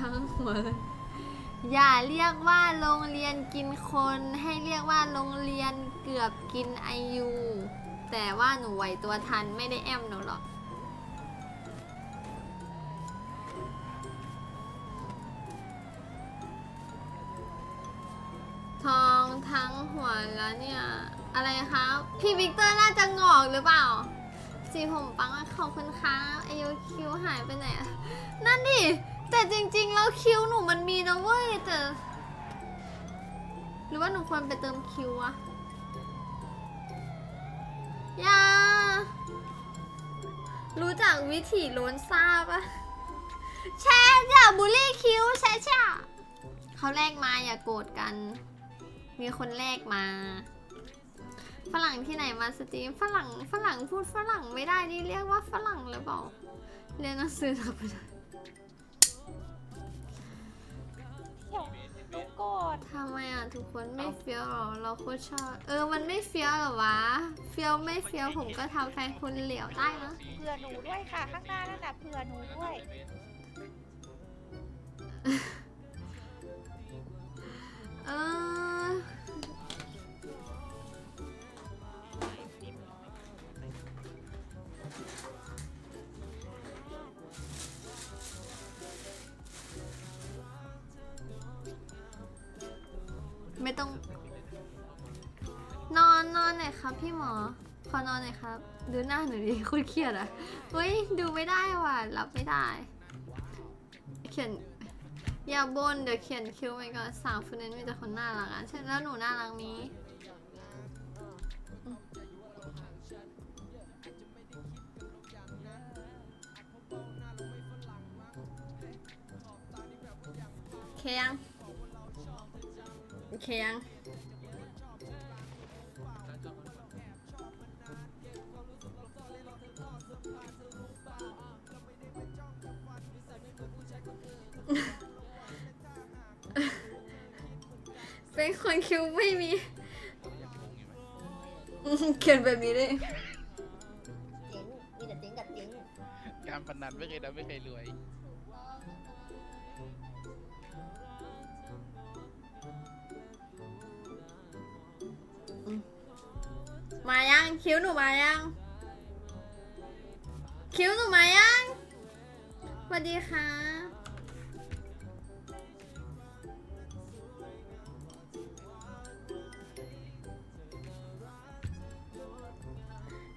ทั้งหัวเลย อย่าเรียกว่าโรงเรียนกินคน ให้เรียกว่าโรงเรียนเกือบกินไอยูแต่ว่าหนูไหวตัวทันไม่ได้แอมหนูหรอกทองทั้งหัวแล้วเนี่ย อะไรคะพี่วิกเตอร์น่าจะงอกหรือเปล่า สีผมปังอะขอบคุณค่ะอายุคิวหายไปไหน นั่นดิ แต่จริงๆ แล้ว คิวหนูมันมีนะเว้ยแต่ หรือว่าหนูควรไปเติมคิวอะย่ารู้จักวิถีโลนซ่าปะแช่อย่าบูลลี่คิวแช่แช่เขาแลกมาอย่าโกรธกัน มีคนแลกมา ฝรั่งที่ไหนมาสตรีมฝรั่งฝรั่งพูดฝรั่งไม่ได้นี่เรียกว่าฝรั่งหรือเปล่าเรียนหนังสือธรรมดา กโกดทำไมอะทุกคนไม่เฟี้ยวหรอ เราโคตรชอบ เออ มันไม่เฟี้ยวหรอวะ เฟี้ยวไม่เฟี้ยวผมก็ทำแฟนคุณเหลียวได้นะเผื่อหนูด้วยค่ะ ข้างหน้านั่นน่ะเผื่อหนูด้วย เออ ครับพี่หมอ ขอนอนหน่อยครับ ดูหน้าหนูดิคุณเครียดอะเฮ้ยดูไม่ได้ว่ะรับไม่ได้ เขียนอย่าบนเดี๋ยวเขียนคิ้วไปก่อนสาวฟูเนนมีแต่คนน่ารักอะใช่แล้วหนูน่ารักมีอืมโอเคยังโอเคยัง เป็นคนคิ้วไม่มีอืมเขียนแบบนี้เลยเจ๊งมีแต่เจ๊งกับเจ๊งการพนันไม่เคยทำไม่เคยรวย มายังคิ้วหนูมายัง คิ้วหนูมายังสวัสดีค่ะ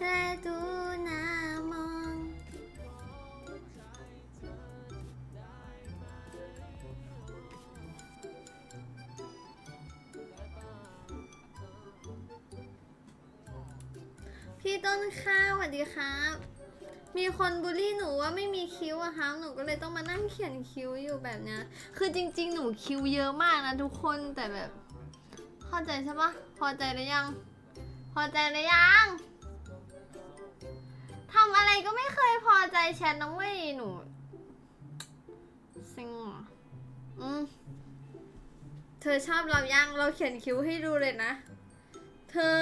และดูหน้ามอง พี่ต้นข้าวสวัสดีครับ มีคนบูลลี่หนูว่าไม่มีคิ้วอะครับ หนูก็เลยต้องมานั่งเขียนคิ้วอยู่แบบเนี้ย คือจริง ๆ หนูคิ้วเยอะมากนะทุกคนแต่แบบ เข้าใจใช่ปะพอใจหรือยัง พอใจหรือยัง อะไรก็ไม่เคยพอใจแชทนะเว้ยหนูซิงเหรออืมเธอชอบเรายังเราเขียนคิ้วให้ดูเลยนะ เธอ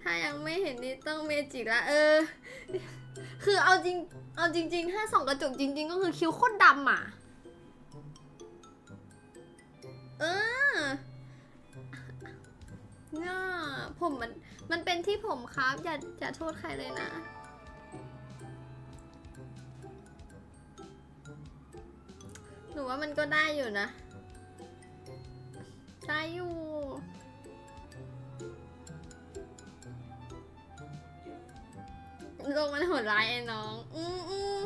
ถ้ายังไม่เห็นนี่ต้องเมจิละเออ คือเอาจริง เอาจริง ๆ ถ้าส่องกระจกจริง ๆ ก็คือคิ้วโคตรดำอะ เออเนี่ยผมมัน มันเป็นที่ผมครับ อย่า อย่าโทษใครเลยนะ หนูว่ามันก็ได้อยู่นะ ได้อยู่ โลกมันโหดร้ายไอ้น้อง อืมอืม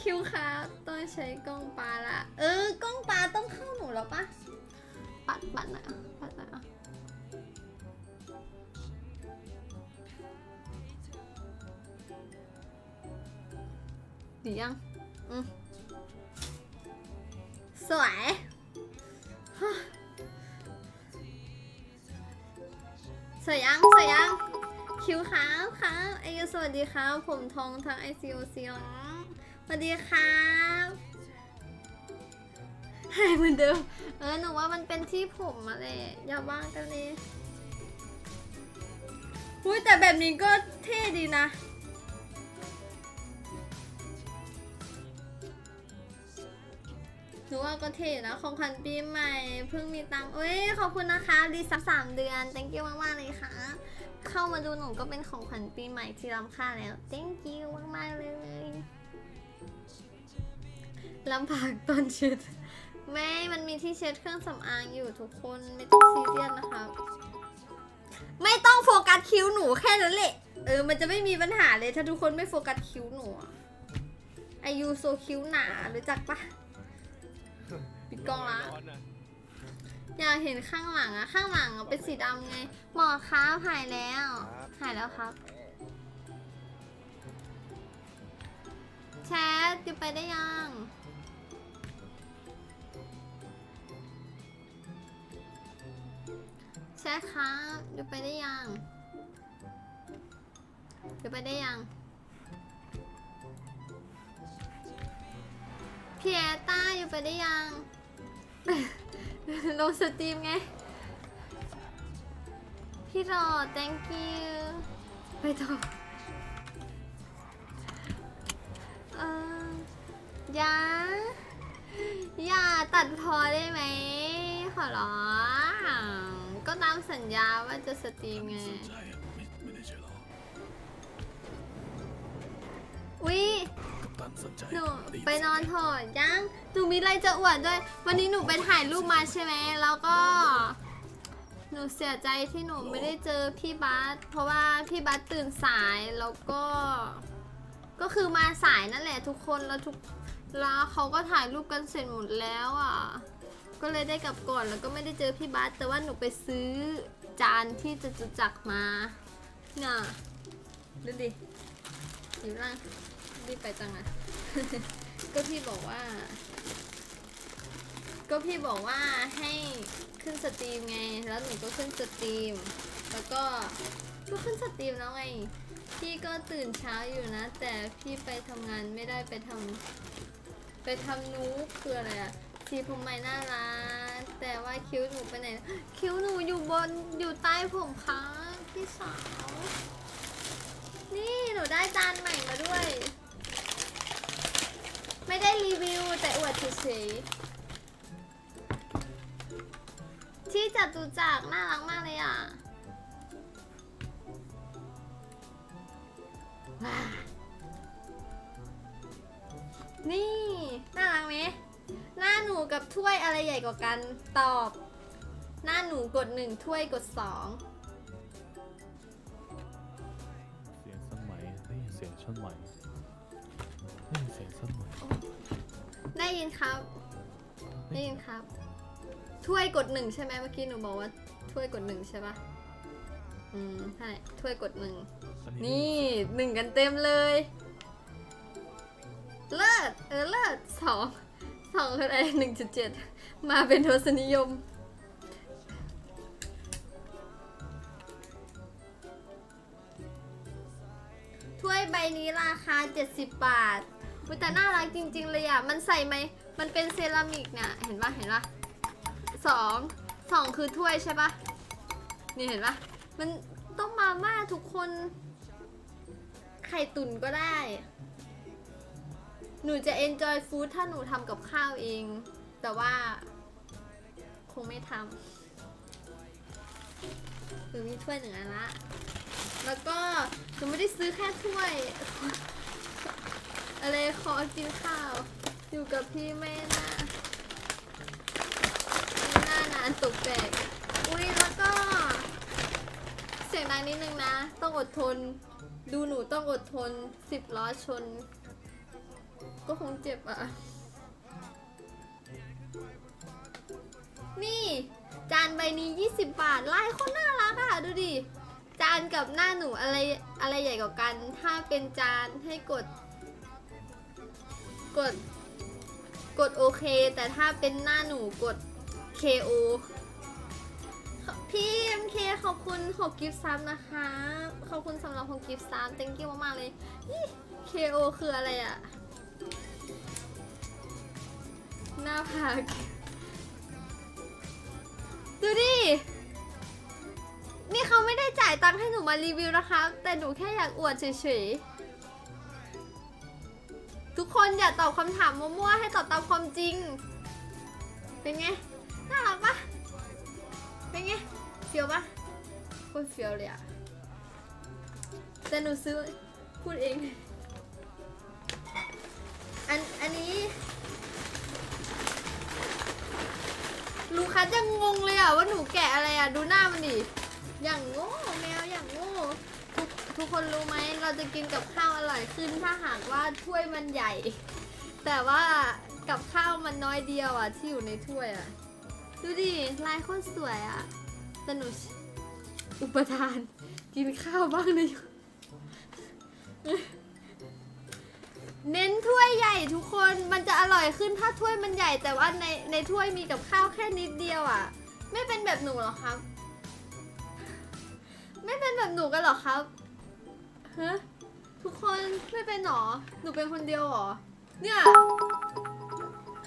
คิวค่ะต้องใช้กล้องปลาละ เออกล้องปลาต้องเข้าหนูแล้วปะปัดปัดหน่อยอะปัดหน่อยอะดียัง อืม สวย สวยยัง สวยยัง คิวครับครับอายุสวัสดีครับ ผมทองทาง ICOC แล้วสวัสดีครับหายเหมือนเดิม เออ หนูว่ามันเป็นที่ผมมาเลยอย่าบ้างกันเลยอุ้ยแต่แบบนี้ก็เท่ดีนะ หนูว่าก็เท่นะของขวัญปีใหม่เพิ่งมีตังค์เอ้ยขอบคุณนะคะดีสักสามเดือน thank you มากๆเลยค่ะ เข้ามาดูหนูก็เป็นของขวัญปีใหม่ที่ล้ำค่าแล้ว thank you มากๆเลยลำบากตอนเช็ดไม่ มันมีที่เช็ดเครื่องสำอางอยู่ทุกคนไม่ต้องซีเรียสนะคะ ไม่ต้องโฟกัสคิ้วหนูแค่นั้นแหละเออ มันจะไม่มีปัญหาเลยถ้าทุกคนไม่โฟกัสคิ้วหนูอะอายุโซคิ้วหนารู้จักปะ ปิดกล้องละร้อนอะอยากเห็นข้างหลังอะข้างหลังอะเป็นสีดำไง หมอครับหายแล้ว หายแล้วครับ แชทอยู่ไปได้ยัง แชทครับอยู่ไปได้ยังอยู่ไปได้ยังพี่แอตต้าอยู่ไปได้ยัง ลงสตรีมไง พี่รอ thank you ไปต่อเอออย่า อย่าตัดพอได้ไหม ขอร้องก็ตามสัญญาว่าจะสตรีมไง อุ๊ยหนูไปนอนเถอะยังหนูมีอะไรจะอวดด้วย วันนี้หนูไปถ่ายรูปมาใช่ไหม แล้วก็ หนูเสียใจที่หนูไม่ได้เจอพี่บัสเพราะว่าพี่บัสตื่นสายแล้วก็ ก็คือมาสายนั่นแหละทุกคนแล้วทุกแล้วเขาก็ถ่ายรูปกันเสร็จหมดแล้วอะ ก็เลยได้กลับก่อนแล้วก็ไม่ได้เจอพี่บัสแต่ว่าหนูไปซื้อจานที่จตุจักรมาน่ะดูดิอยู่ล่าง รีบไปจังอะก็พี่บอกว่า ก็พี่บอกว่าให้ขึ้นสตรีมไง แล้วหนูก็ขึ้นสตรีม แล้วก็ก็ขึ้นสตรีมแล้วไง พี่ก็ตื่นเช้าอยู่นะ แต่พี่ไปทำงานไม่ได้ไปทำไปทำนูกคืออะไรอะทีผมไม่น่ารักแต่ว่าคิ้วหนูไปไหน คิ้วหนูอยู่บนอยู่ใต้ผมค่ะพี่สาว นี่หนูได้จานใหม่มาด้วย ไม่ได้รีวิวแต่อวดเฉยๆที่จตุจักรน่ารักมากเลยอะว้านี่ น่ารักไหมหน้าหนูกับถ้วยอะไรใหญ่กว่ากัน ตอบ หน้าหนูกดหนึ่งถ้วยกดสองเสียงสมได้ยินเสียงชั้นไหม ได้ยินเสียงสั้นไหมได้ยินครับ ได้ยินครับ ถ้วยกดหนึ่งใช่ไหมเมื่อกี้หนูบอกว่า ถ้วยกดหนึ่งใช่ปะอืมใช่ ถ้วยกดหนึ่งอันี่หนึ่งกันเต็มเลย เลิศ เออเลิศสองสองคืออะไรหนึ่งจุดเจ็ดมาเป็นทศนิยมถ้วยใบนี้ราคา 70 บาท อุ๊ยแต่น่ารักจริง ๆ เลยอะ มันใส่ไหม มันเป็นเซรามิกเนี่ย เห็นปะเห็นปะสองสองคือถ้วยใช่ปะนี่เห็นปะมันต้องมาม่าทุกคน ไข่ตุ๋นก็ได้ หนูจะ enjoy food ถ้าหนูทำกับข้าวเอง แต่ว่า คงไม่ทำหรือมีถ้วยหนึ่งอันละ แล้วก็หนูไม่ได้ซื้อแค่ถ้วย อะไรขอกินข้าว อยู่กับพี่แม่นะหน้านานตกแตกอุ้ยแล้วก็ เสียงดังนิดนึงนะ ต้องอดทน ดูหนูต้องอดทนสิบล้อชน ก็คงเจ็บอะ นี่จานใบนี้ 20 บาทลายคนน่ารักอะ ดูดิ จานกับหน้าหนูอะไรอะไรใหญ่กว่ากัน ถ้าเป็นจานให้กด กด กดโอเค แต่ถ้าเป็นหน้าหนูกด KO พี่ MK ขอบคุณขอบกิฟต์ซับนะคะ ขอบคุณสำหรับของกิฟต์ซับ thank you มากๆเลย KO คืออะไรอะหน้าผากดูดิ นี่เขาไม่ได้จ่ายตังค์ให้หนูมารีวิวนะคะ แต่หนูแค่อยากอวดเฉยๆ ทุกคนอย่าตอบคำถามมั่วๆให้ตอบตามความจริง เป็นไง น่ารักปะเป็นไงเฟียวปะโคตรเฟียวเลยอะแต่หนูซื้อพูดเอง อัน อันนี้ ลูคัสยังงงเลยอะว่าหนูแกะอะไรอะดูหน้ามันดิ อย่างโง่แมวอย่างโง่ ทุกคนรู้ไหมเราจะกินกับข้าวอร่อยขึ้นถ้าหากว่าถ้วยมันใหญ่ แต่ว่ากับข้าวมันน้อยเดียวอะที่อยู่ในถ้วยอะดูดิลายโคตรสวยอะแต่หนูอุปทานกินข้าวบ้างเลยเน้นถ้วยใหญ่ทุกคนมันจะอร่อยขึ้นถ้าถ้วยมันใหญ่แต่ว่าในในถ้วยมีกับข้าวแค่นิดเดียวอะ่ะ ไม่เป็นแบบหนูหรอครับ ไม่เป็นแบบหนูกันหรอครับ ฮะทุกคนไม่เป็นหรอ หนูเป็นคนเดียวหรอ เนี่ย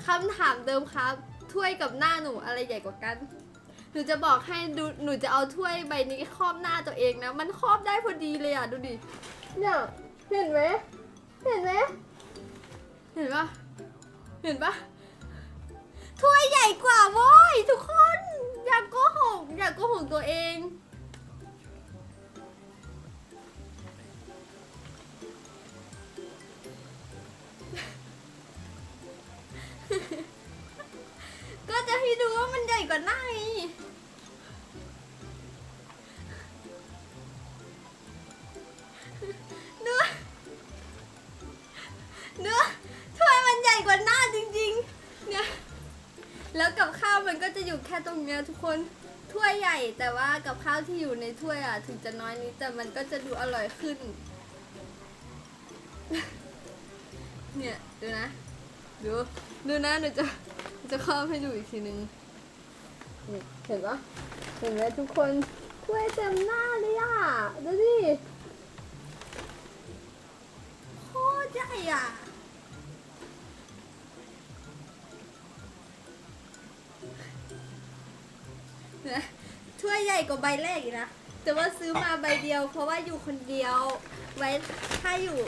คำถามเดิมครับ ถ้วยกับหน้าหนูอะไรใหญ่กว่ากัน หนูจะบอกให้ดูหนูจะเอาถ้วยใบนี้ครอบหน้าตัวเองนะ มันครอบได้พอดีเลยอะ ดูดิ เนี่ยเห็นไหมเห็นไหมเห็นปะเห็นปะถ้วยใหญ่กว่าโว้ยทุกคน อย่าโกหกอย่าโกหกตัวเอง ดูว่ามันใหญ่กว่าหน้าไงดูเนื้อถ้วยมันใหญ่กว่าหน้าจริงๆ เนี่ย แล้วกับข้าวมันก็จะอยู่แค่ตรงเนี้ยทุกคน ถ้วยใหญ่แต่ว่ากับข้าวที่อยู่ในถ้วยอะ ถึงจะน้อยนิดแต่มันก็จะดูอร่อยขึ้น เนี่ย ดูนะ ดู ดูนะหนูจะจะครอบให้ดูอีกทีนึง เห็นปะเห็นไหมทุกคนถ้วยเต็มหน้าเลยอะ ดูดิโคตรใหญ่อะ นะถ้วยใหญ่กว่าใบแรกอีกนะ แต่ว่าซื้อมาใบเดียว เพราะว่าอยู่คนเดียว ไว้ถ้าอยู่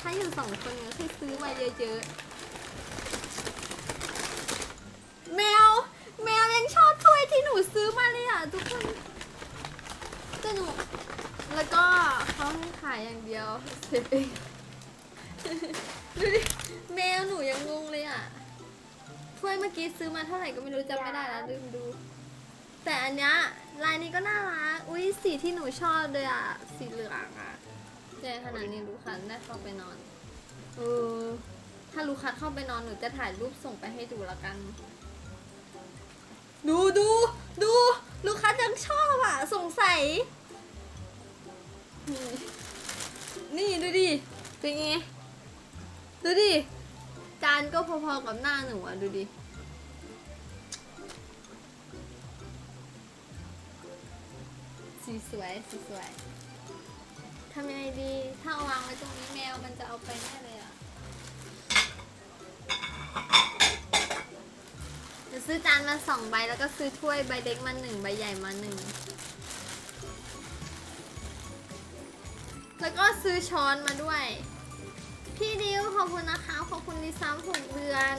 ถ้าอยู่สองคนก็คือซื้อมาเยอะๆ แมว แมวยังชอบถ้วยที่หนู ซื้อมาเลยอะทุกคนแต่หนูแล้วก็เขาให้ขายอย่างเดียวเสร็จเองดูดิแมวหนูยังงงเลยอะถ้วยเมื่อกี้ซื้อมาเท่าไหร่ก็ไม่รู้จำไม่ได้แล้วลืมดู แต่อันเนี้ยลายนี้ก็น่ารัก อุ้ยสีที่หนูชอบเลยอะ สีเหลืองอะใหญ่ขนาดนี้ลูคัสได้เข้าไปนอน เออ ถ้าลูคัสเข้าไปนอนหนูจะถ่ายรูปส่งไปให้ดูและกัน ดูดู ดูลูกคัสยังชอบอะ สงสัย นี่ดูดิ เป็นไง ดูดิ จานก็พอๆกับหน้าหนูอะ ดูดิ สีสวย สีสวยทำยังไงดี ถ้าเอาวางไว้ตรงนี้แมวมันจะเอาไปแน่เลยอะ ซื้อจานมาสองใบแล้วก็ซื้อถ้วยใบเล็กมาหนึ่งใบใหญ่มาหนึ่งแล้วก็ซื้อช้อนมาด้วย พี่ดิวขอบคุณนะคะ ขอบคุณดิซัมหกเดือน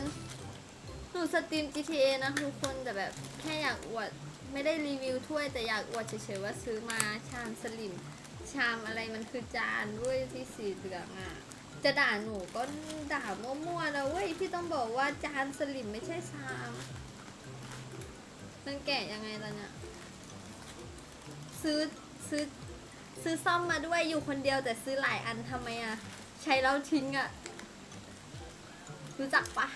หนูสตรีม GTA นะทุกคนแต่แบบแค่อยากอวดไม่ได้รีวิวถ้วยแต่อยากอวดเฉยๆว่าซื้อมาชามสลิมชามอะไรมันคือจานด้วยที่สีเหลืองอะ จะด่าหนูก็ด่ามั่วๆนะเว้ยพี่ต้องบอกว่าจานสลิมไม่ใช่ชามมันแกะยังไงล่ะเนี่ยซื้อซื้อซื้อซ่อมมาด้วยอยู่คนเดียวแต่ซื้อหลายอันทำไมอะใช้แล้วทิ้งอะรู้จักปะ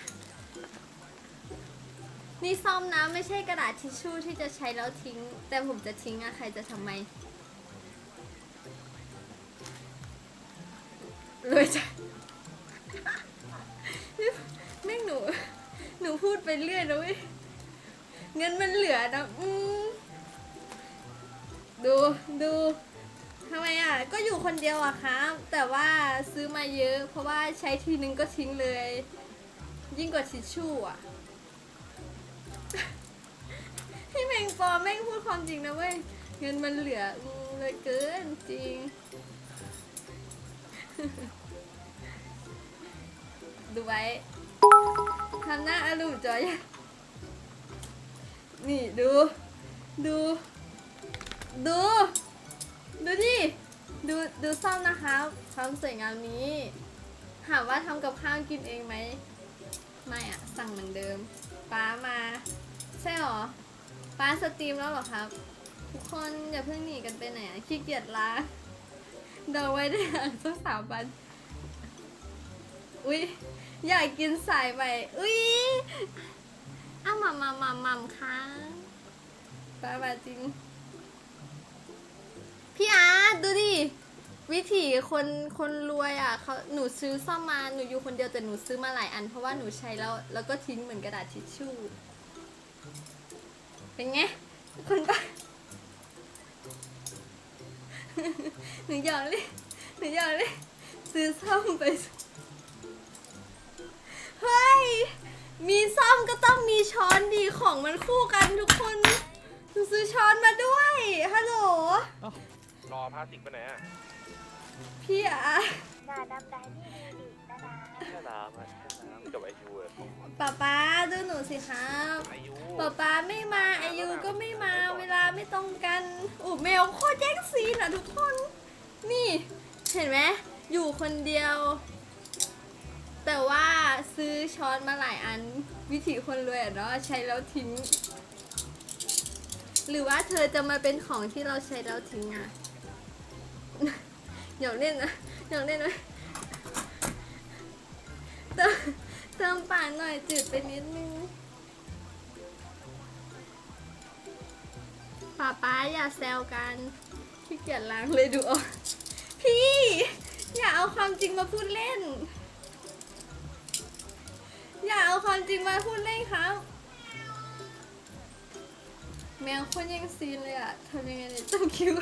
นี่ซ่อมนะไม่ใช่กระดาษทิชชู่ที่จะใช้แล้วทิ้ง แต่ผมจะทิ้งอะใครจะทำไม รวยจังแม่งหนู หนูพูดไปเรื่อยนะเว้ยเงินมันเหลือนะอืมดูดูทำไมอะ ก็อยู่คนเดียวอะครับ แต่ว่าซื้อมาเยอะ เพราะว่าใช้ทีนึงก็ทิ้งเลย ยิ่งกว่าทิชชู่อะ พี่แมงปอแม่งพูดความจริงนะเว้ย เงินมันเหลือเลยเกินจริง ดูไว้ทำหน้าอารมณ์จอยนี่ดู ดู ดู ดูดิดูดูซ่อมนะคะความสวยงามนี้ ถามว่าทำกับข้าวกินเองไหมไม่อะสั่งเหมือนเดิมป้ามา ใช่หรอป้าสตรีมแล้วหรอครับ ทุกคนอย่าเพิ่งหนีกันไปไหนอะขี้เกียจลาเดาไว้ได้อะสักสามวันอุ๊ย อยากกินสายใหม่อุ๊ยอ้าวมัมมัมมัมมัมค่ะป้ามาจริง พี่อาร์ตดูดิ วิถีคนคนรวยอะเขาหนูซื้อซ่อมมาหนูอยู่คนเดียวแต่หนูซื้อมาหลายอัน เพราะว่าหนูใช้แล้วแล้วก็ทิ้งเหมือนกระดาษทิชชู่ เป็นไง คนบ้าหนูอยากเลยหนูอยากเลยซื้อซ่อมไป เฮ้ย มีซ่อมก็ต้องมีช้อนดีของมันคู่กันทุกคนหนูซื้อช้อนมาด้วย ฮัลโหล รอพาสิกไปไหนอะพี่อะหน้าดำได้นี่ดีดาดาแค่น้ำอะแค่น้ำกับไอยูอะป๊าป๊าดูหนูสิครับไอยูป๊าป๊าไม่มาอายุก็ไม่มา เวลาไม่ตรงกันอู้แมวโคตรแย่งซีนอะทุกคน นี่ เห็นไหมอยู่คนเดียว แต่ว่าซื้อช้อนมาหลายอันวิธีคนรวยอะเนาะใช้แล้วทิ้ง หรือว่าเธอจะมาเป็นของที่เราใช้แล้วทิ้งอะอยากเล่นนะอยากเล่นไหมเติมเติมปากหน่อยจืดไปนิดนึงป้าป้าอย่าแซวกันขี้เกียจล้างเลยดูออกพี่ อย่าเอาความจริงมาพูดเล่น อย่าเอาความจริงมาพูดเล่นครับ แมวคนยังซีนเลยอะทำยังไงเนี่ยเติมคิว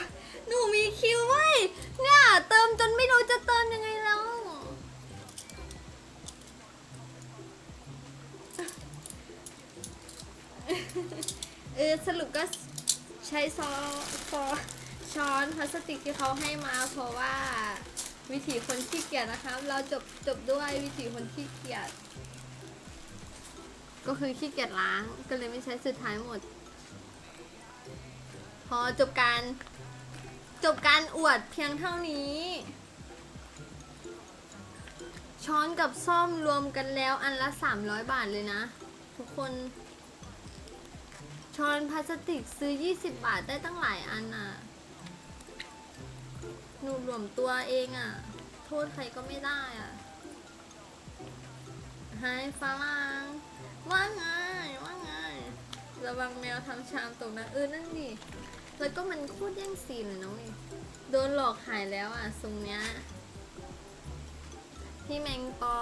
หนูมีคิวเว้ย เนี่ย เติมจนไม่รู้จะเติมยังไงแล้ว เออสรุปก็ใช้ซอฟอช้อนพลาสติกที่เขาให้มาเพราะว่าวิถีคนขี้เกียจนะคะเราจบจบด้วยวิถีคนขี้เกียจ ก็คือขี้เกียจล้างก็เลยไม่ใช้สุดท้ายหมด พอจบการ จบการอวดเพียงเท่านี้ ช้อนกับซ่อมรวมกันแล้วอันละ 300 บาทเลยนะ ทุกคน ช้อนพลาสติกซื้อ 20 บาทได้ตั้งหลายอันน่ะหนูรวมตัวเองอะ โทษใครก็ไม่ได้อะไฮฝรั่ง ว่าไงว่าไง ระวังแมวทำชามตกนะเออนั่นดิแล้วก็มันพูดแย่งซีนเลยนะเว้ยโดนหลอกหายแล้วอะทรงเนี้ยพี่แมงปอ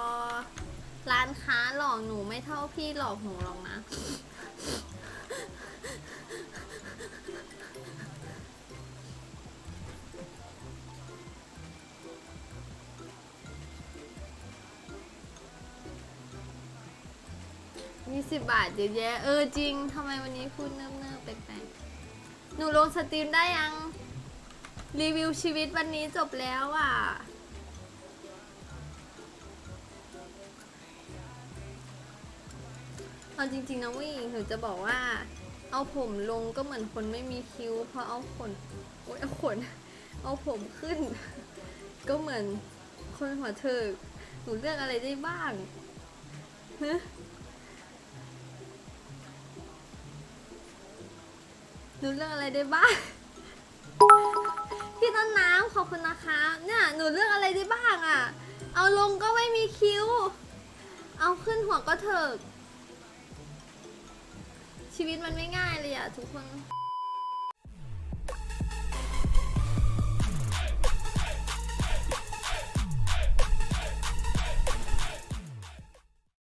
ร้านค้าหลอกหนูไม่เท่าพี่หลอกหนูหรอกนะ สิบบาทเยอะแยะเออจริงทำไมวันนี้พูดเนิ่มๆแปลกๆหนูลงสตรีมได้ยัง รีวิวชีวิตวันนี้จบแล้วอะเอาจริงๆนะวิ่งหนูจะบอกว่า เอาผมลงก็เหมือนคนไม่มีคิ้วเพราะเอาขนโอ๊ยเอาขนเอาผมขึ้น ก็เหมือนคนหัวเถิกหนูเลือกอะไรได้บ้างฮะ หนูเลือกอะไรได้บ้าง พี่ต้นน้ำขอบคุณนะคะ เนี่ยหนูเลือกอะไรได้บ้างอะ่ะ เอาลงก็ไม่มีคิ้ว เอาขึ้นหัวก็เถิก ชีวิตมันไม่ง่ายเลยอะ่ะทุกคน